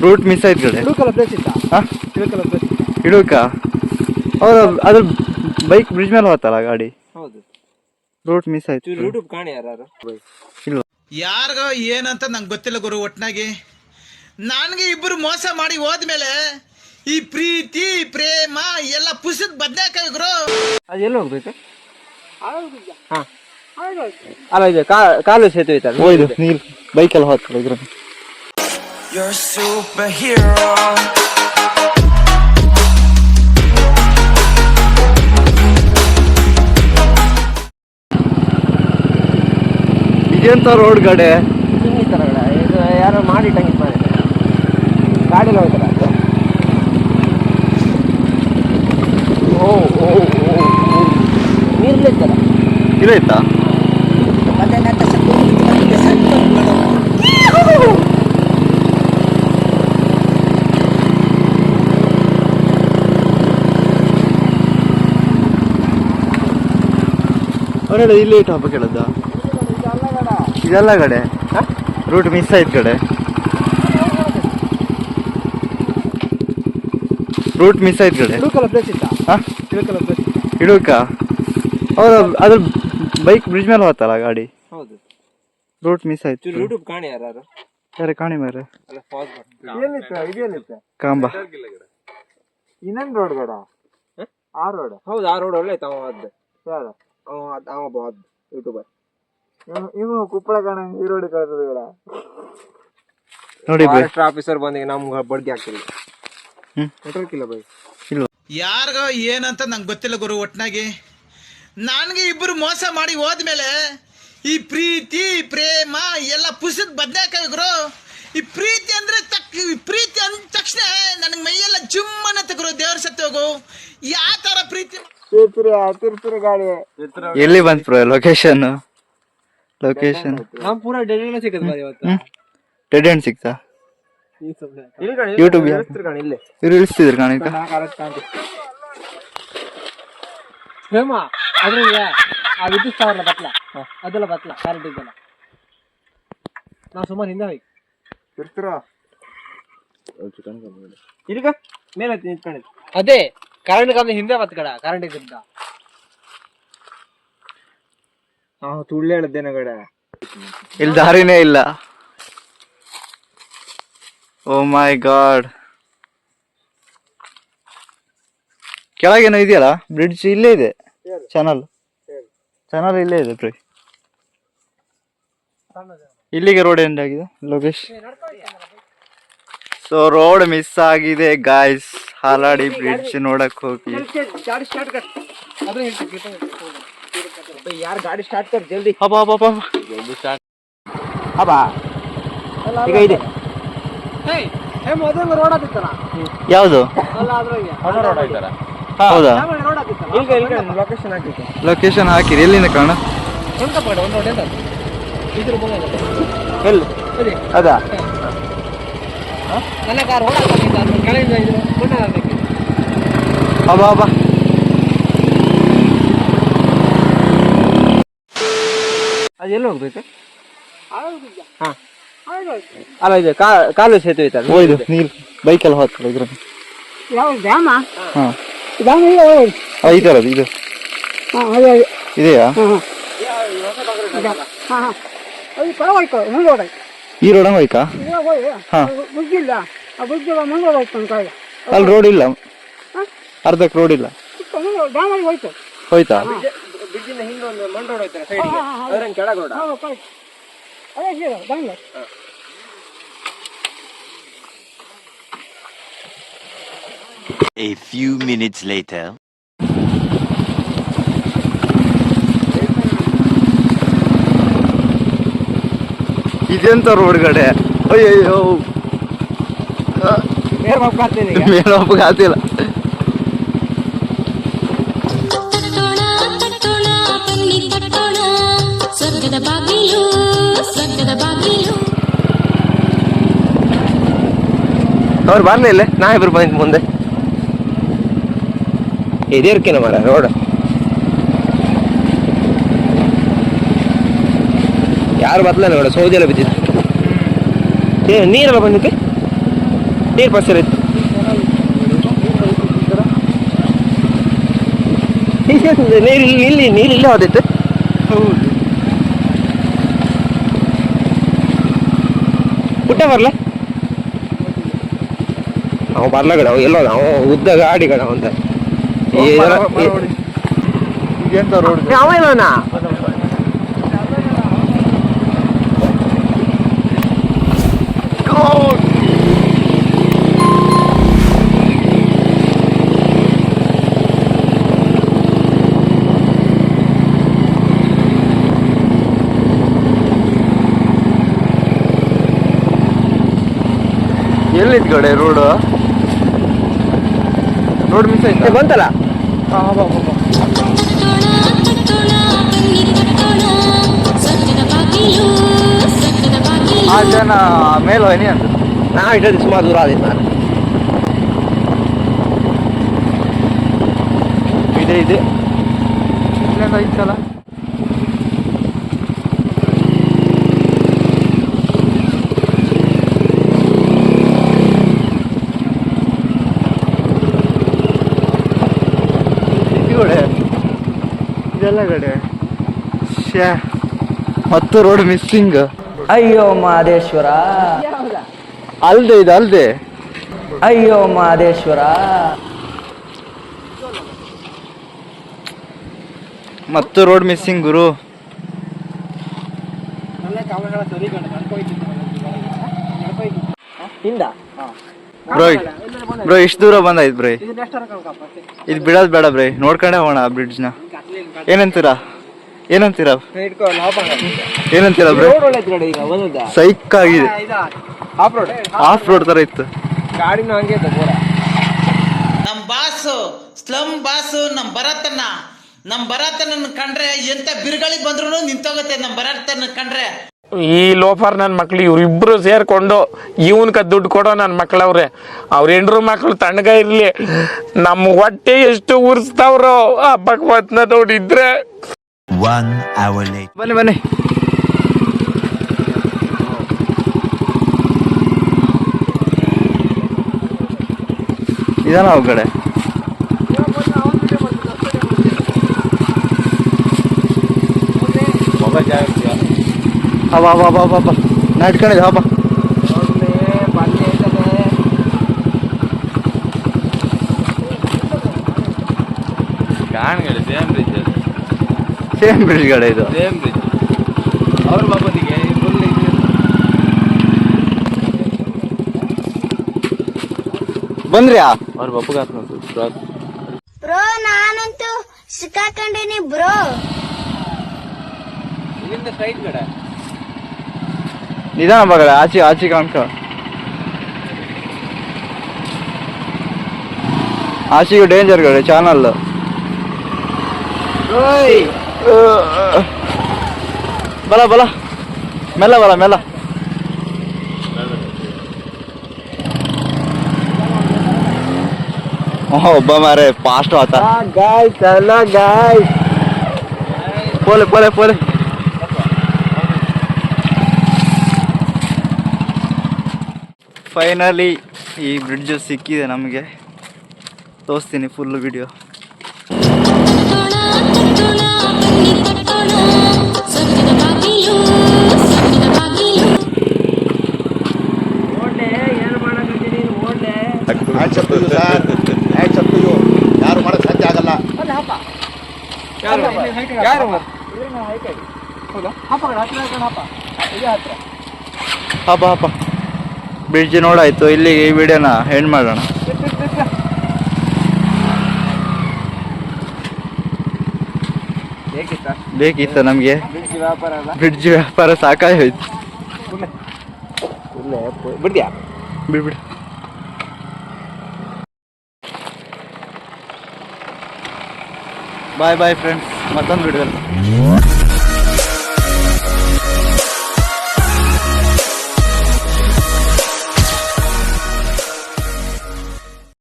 Root miss ಆಯ್ತು ಕಡೆ ಇಳುಕಲ್ಲ place ಇತ್ತಾ? ಹಾಂ? ಇಳುಕಲ್ಲ ಪ್ಲೇಸ್ ಇತ್ತಾ? ಇಡುಕ ಹೌದು ಅದ್ರ ಬೈಕ್ ಬ್ರಿಡ್ಜ್ ಮೇಲೆ ಹೋತಲ್ಲ ಗಾಡಿ. ಹೌದು. ರೂಟ್ ಮಿಸ್ ಆಯ್ತು. ಯೂಟ್ಯೂಬ್ ಕಾಣಿ ಯಾರು ಇಲ್ವಾ ಯಾರಿಗೋ ಏನಂತ ನಂಗೆ ಗೊತ್ತಿಲ್ಲ ಗುರು ಒಟ್ನಾಗಿ. ನನಗೆ ಇಬ್ಬರು ಮೋಸ ಮಾಡಿ ಹೋದ್ಮೇಲೆ ಈ ಪ್ರೀತಿ ಪ್ರೇಮ ಎಲ್ಲ ಪುಸ್ತಕ ಬದನೇಕಾಯಿ ಗುರು. ಅದು ಎಲ್ಲಿ ಹೋಗ್ಬೇಕು? ಹಾಂ. ಅಲ್ಲ ಇದು ಕಾ- ಕಾಲು ಸೇತುವೆ ಹೋಯ್ದು ನೀರು ಬೈಕಲ್ಲಿ ಹೋಗ್ತಾರೆ ಇದ್ರ You're a superhero. ಇದೆಂತ ರೋಡ್ ಕಡೆ ಹಿಂಗೆ ತರ ಇದು ಯಾರೋ ಮಾಡಿ ಟಂಗಿ ಮಾಡಿ ಗಾಡಿಲಿ ಹೋಗ್ತಾರ ಓ ಓ ನೀರ್ಲಿತ್ತಲ್ಲ ಅವರೆಲ್ಲ ಇಲ್ಲಿ ಟಾಪ್ ಹಬ್ಬ ಕೇಳದ್ದ ಇದೆಲ್ಲ ಕಡೆ. ರೂಟ್ ಮಿಸ್ ಆಯ್ತು ಕಡೆ. ರೂಟ್ ಮಿಸ್ ಆಯ್ತು ಕಡೆ. ಇಡುಕ ಹೌದು ಅದ್ರ ಬೈಕ್ ಬ್ರಿಡ್ಜ್ ಮೇಲೆ ಹೋತಲ್ಲ ಗಾಡಿ? ಹೌದು. ರೂಟ್ ಮಿಸ್ ಆಯ್ತು. ಯೂಟ್ಯೂಬ್ ಕಾಣಿ ಯಾರು ಯಾರು? ಕಾಣಿ ಮಾರೆ ಅಲ್ಲ ಪಾಸ್ ಎಲ್ಲಿತ್ತು? ಇದೆಲ್ಲಿತ್ತು ಕಾಂಬ. ಇನ್ನೊಂದು ರೋಡ್ ಬೇಡ? ಆ ರೋಡ್ ಹೌದು ಆ ರೋಡ್ ಒಳ್ಳೆ ತಾವ ಅದ್ ಯಾರು? ಅವ ಅದ್ ಯೂಟ್ಯೂಬರ್ ಇವು ಕುಪ್ಪಳ ಕಣ ಈ ರೋಡ್ ಕಳ್ಸೋದು ಬೇಡ ನೋಡಿ ಬೈ. ಫಾರೆಸ್ಟ್ ಆಫೀಸರ್ ಬಂದಿಗೆ ನಮ್ಗೆ ಬಡ್ಡಿ ಹಾಕ್ತಿಲ್ಲ ಹ್ಮ್. ನೆಟ್ವರ್ಕ್ ಇಲ್ಲ ಬೈ. ಯಾರ್ಗೋ ಏನಂತ ನಂಗೆ ಗೊತ್ತಿಲ್ಲ ಗುರು ಒಟ್ನಾಗಿ. ನನಗೆ ಇಬ್ಬರು ಮೋಸ ಮಾಡಿ ಹೋದ್ಮೇಲೆ ಈ ಪ್ರೀತಿ ಪ್ರೇಮ ಎಲ್ಲ ಪುಸ್ತಕ ಬದನೇಕಾಯಿ ಗುರು. ಈ ಪ್ರೀತಿ ಅಂದ್ರೆ ತಕ್ ಈ ಪ್ರೀತಿ ಅಂದ ತಕ್ಷಣ ನನಗೆ ಮೈಯೆಲ್ಲ ಜುಮ್ ಅನ್ನತ್ತೆ ಗುರು ದೇವ್ರ ಸತ್ಯ ಹೋಗು. ಯಾವ ಥರ ಪ್ರೀತಿ ಎಲ್ಲಿ ಬಂತ್ ಪ್ರೋ ಲೊಕೇಶನ್ ಲೊಕೇಶನ್ ನಾವು ಪೂರ ಡೆಡ್ ಸಿಕ್ಕದ ಇವತ್ತು. ಡೆಡ್ ಎಂಡ್ ಯಾ? ಕಣಿ ಇಲ್ಲೇ ಇವ್ರು ಇಳಿಸ್ತಿದ್ರು ಕಾಣಿಕ ಹೇಮ ಅದ್ರಲ್ಲಿ ಆ ವಿದ್ಯುತ್ ಸ್ಥಾವರ ಬತ್ಲ. ಅದೆಲ್ಲ ಬತ್ಲ ಕರೆಂಟ್ ಇದ್ದಲ್ಲ ನಾವು ಸುಮಾರು ಹಿಂದೆ ಹೋಗಿ. ಇಲ್ಲಿಗ? ಮೇಲೆ ನಿಂತ್ಕೊಂಡಿದ್ ಅದೇ ಕರೆಂಟ್ ಕಂದ ಹಿಂದೆ ಬತ್ ಕಡ ಕರೆಂಟ್ ಇದ್ದ ನಾವು ತುಳ್ಳು ಹೇಳಿದ್ದೇನೆ ಕಡೆ. ಇಲ್ಲಿ ದಾರಿನೇ ಇಲ್ಲ. ಓ ಮೈ ಗಾಡ್. ಕೆಳಗೇನೋ ಇದೆಯಲ್ಲ? ಬ್ರಿಡ್ಜ್ ಇಲ್ಲೇ ಇದೆ. ಚಾನಲ್. ಚಾನಲ್ ಇಲ್ಲೇ ಇದೆ ಪ್ರೀ ಇಲ್ಲಿಗೆ ರೋಡ್ ಎಂಡ್ ಆಗಿದೆ ಲೋಕೇಶ್? ಸೊ ರೋಡ್ ಮಿಸ್ ಆಗಿದೆ ಗಾಯ್ಸ್ ಹಾಲಾಡಿ ಬ್ರಿಡ್ಜ್ ನೋಡಕ್ ಹೋಗಿ ಯಾರು ಗಾಡಿ ಸ್ಟಾರ್ಟ್ ಕರ್ ಜಲ್ದಿ ಈಗ ಇದೆ. ರೋಡ್ ಯಾವ್ದು? ಹೌದಾ? ಲೊಕೇಶನ್ ಹಾಕಿರಿ ಎಲ್ಲಿಂದ ಕಾಣ? ಎಲ್ಲಿ? ಸರಿ ಅದಾ? ನನ್ನ ಕಾರ್ ಅಬ್ಬಾ ಅಬ್ಬಾ ಅದು ಎಲ್ಲಿ ಹೋಗ್ಬೇಕು? ಹಾಂ. ಅಲ್ಲ ಇದು ಕಾಲು ಸೇತುವೆ ಐತಲ್ಲ ಹೋಯ್ದು ನೀರು. ಬೈಕೆಲ್ಲ ಹೋಗ್ತಾರೆ ಇದ್ರ ಹಾ. ಐತಲ್ಲ ಅದು ಇದು. ಹಾಂ ಅದೇ ಅದೇ. ಇದೆಯಾ? ಹಾಂ ಹಾಂ. ಅದು ಪರವಾಯ್ತು ಈ ರೋಡ್ ಹೋಯ್ತಾ ಇವಾಗ ಹೋಗಿ ಹಾ. ಬುದ್ಧಿ ಇಲ್ಲ. ಆ ಬುದ್ಧಿ ಮುಂಗೋಡ ಹೋಯ್ತು ಅಂತ ಹೇಳಿ. ಅಲ್ಲಿ ರೋಡ್ ಇಲ್ಲ? ಅರ್ಧಕ್ಕೆ ರೋಡ್ ಇಲ್ಲ? ಡ್ಯಾಮಲ್ಲಿ ಹೋಯ್ತು. ಹೋಯ್ತಾ? ಬ್ರಿಡ್ಜಿನ ಹಿಂದೆ ಒಂದು ಮಣ್ಣು ರೋಡ್ ಐತಲ್ಲ ಸೈಡ್ಗೆ ಅದ್ರ ಕೆಳಗೆ ರೋಡ ಹೌದು. ಕರೆಕ್ಟ್ ಅದೇ ಸೀರ ಡ್ಯಾಮ್ಗೆ A few minutes later. ಇದೆಂತ ರೋಡ್ ಕಡೆ ಅಯ್ಯಯ್ಯೋ. ಮೇಲೆ ಒಬ್ಬಗೆ ಅವ್ರು ಬರ್ಲಿಲ್ಲ ಇಲ್ಲ? ನಾ ಇಬ್ರು ಬಂದಿದ್ದು ಮುಂದೆ. ಇದೇರ್ಕಿನ ಮರ ರೋಡ್. ಯಾರು ಬತ್ತಲ್ಲ ನೋಡ ಸೌದಿ ಎಲ್ಲ ಬಿದ್ದಿತ್ತು ನೀರೆಲ್ಲ ಬಂದಕ್ಕೆ ನೀರು ಬಸ್ ಇತ್ತು. ನೀರು ಇಲ್ಲಿ ನೀರು ಇಲ್ಲೇ ಹೋದಿತ್ತು. ಪುಟ್ಟ ಬರ್ಲ? ಅವ ಬರ್ಲ ಕಡೆ ಅವ ಎಲ್ಲೋ ಅವ ಉದ್ದ ಗಾಡಿ ಕಡೆ ರೋಡ್ ಅವ ಏನೋನಾ ಎಲ್ಲಿದ್ ಕಡೆ ರೋಡ್ ರೋಡ್ ಮಿಸ್ ಆಯ್ತಾ ಬಂತಲ್ಲ ತಟ್ಟೋಣ ತಟ್ಟೋಣ ಪನ್ನೀರ್ ತಟ್ಟೋಣ ಸ್ವರ್ಗದ ಬಾಗಿಲು ಸ್ವರ್ಗದ ಬಾಗಿಲು ಆ ಜನ ಮೇಲೆ ಹೋಯ್ನಿ ಅಂತ ನಾ ಇಟ್ಟದ್ದು ಸುಮಾರು ದೂರ ಆದಿತ್ತು ನಾನು ಇದೆ ಇದೆ ಇಲ್ಲಿಂದ ಐತಲ್ಲ ಇದು ಕಡೆ ಶ್ಯಾ. ಮತ್ತು ರೋಡ್ ಮಿಸ್ಸಿಂಗ್. ಅಯ್ಯೋ ಮಹದೇಶ್ವರ. ಅಲ್ದೆ ಇದು ಅಲ್ದೆ. ಅಯ್ಯೋ ಮಹದೇಶ್ವರ. ಮತ್ತು ರೋಡ್ ಮಿಸ್ಸಿಂಗ್ ಗುರು. ಹಿಂದ ಬ್ರೋ ಬ್ರೋ ಇಷ್ಟು ದೂರ ಬಂದಾಯ್ತು ಬ್ರೈ. ಇದು ಬಿಡೋದು ಬೇಡ ಬ್ರೈ. ನೋಡ್ಕೊಂಡೆ ಹೋಗೋಣ ಬ್ರಿಡ್ಜ್ನ. ಏನಂತೀರಾ? ಏನಂತೀರಾ? ಏನಂತೀರಾ ಬ್ರೈ ರೋಡ್ ಒಳ್ಳೆ ಕಡೆ ಈಗ ಒಂದೊಂದ ಸೈಕ್ ಆಗಿದೆ ಆಫ್ ರೋಡ್ ಆಫ್ ರೋಡ್ ತರ ಇತ್ತು. ಗಾಡಿನೂ ಹಂಗೆ ಇತ್ತು ಪೂರ. ನಮ್ ಬಾಸು ಸ್ಲಮ್ ಬಾಸು ನಮ್ ಭರತನ ನಮ್ ಭರತನ ಕಂಡ್ರೆ ಎಂತ ಬಿರುಗಾಳಿ ಬಂದ್ರು ನಿಂತೋಗುತ್ತೆ ನಮ್ ಭರತನ ಕಂಡ್ರೆ. ಈ ಲೋಫರ್ ನನ್ನ ಮಕ್ಳು ಇವ್ರಿಬ್ರು ಸೇರ್ಕೊಂಡು ಇವನ್ಕ ದುಡ್ಡು ಕೊಡೋ ನನ್ನ ಮಕ್ಳವ್ರೆ. ಅವ್ರ ಹೆಂಡ್ರು ಮಕ್ಳು ತಣ್ಣಗ ಇರ್ಲಿ. ನಮ್ಮ ಹೊಟ್ಟೆ ಎಷ್ಟು ಉರ್ಸ್ತಾವ್ರೋ ಆ ಭಗವತ್ನ ನೋಡಿದ್ರೆ. ಬನ್ನಿ ಬನ್ನಿ. ಇದಾನ ಅವ್ ಕಡೆ? ಹಬ್ಬ ಹಬ್ಬ ಹಬ್ಬ ಹಬ್ಬ ಹಬ್ಬ ನಾ ಇಟ್ಕೊಂಡಿದ್ದೆ ಹಬ್ಬ ಸೇಮ್ ಬ್ರಿಡ್ಜ್ ಕಡೆ ಇದು. ಅವ್ರ ಬಾಬತಿಗೆ ಬಂದ್ರ್ಯಾ? ಬ್ರೋ ನಾನಂತೂ ಸಿಕ್ಕಾಕೊಂಡೇನಿ ಬ್ರೋ. ಇಲ್ಲಿಂದ ಸೈಡ್ ಕಡೆ. ನಿಧಾನ ಬಗಡೆ ಆಚೆ ಆಚೆ ಕಾಣ್ಕೊ ಆಚೆಗೂ ಡೇಂಜರ್ ಕಡೆ ಚಾನಲ್ ಬಲ ಬಲ ಮೆಲ್ಲ ಬಲ ಮೆಲ್ಲ ಓಹ್ ಒಬ್ಬ ಮಾರೆ ಫಾಸ್ಟ್ ಆತ ಗಾಯ್ಸ್ ಅಲ್ಲ ಗಾಯ್ಸ್ ಪೋಲೆ ಪೋಲೆ ಪೋಲೆ ಫೈನಲಿ ಈ ಬ್ರಿಡ್ಜ್ ಸಿಕ್ಕಿದೆ ನಮಗೆ. ತೋರಿಸ್ತೀನಿ ಫುಲ್ ವಿಡಿಯೋ ಯಾರು ಮಾಡಕ್ ಸಾಧ್ಯ ಆಗಲ್ಲ ಹಬ್ಬ ಹಬ್ಬ. ಬ್ರಿಡ್ಜ್ ನೋಡಾಯ್ತು ಇಲ್ಲಿಗೆ ಈ ವಿಡಿಯೋನ ಎಂಡ್ ಮಾಡೋಣ. ಬೇಕಿತ್ತ? ನಮಗೆ. ಬ್ರಿಡ್ಜ್ ವ್ಯಾಪಾರ ಸಾಕಾಗಿ ಹೋಯ್ತು. ಬಿಡ್ಬಿಡು ಬಾಯ್ ಬಾಯ್ ಫ್ರೆಂಡ್ಸ್ ಮತ್ತೊಂದು ವಿಡಿಯೋದಲ್ಲಿ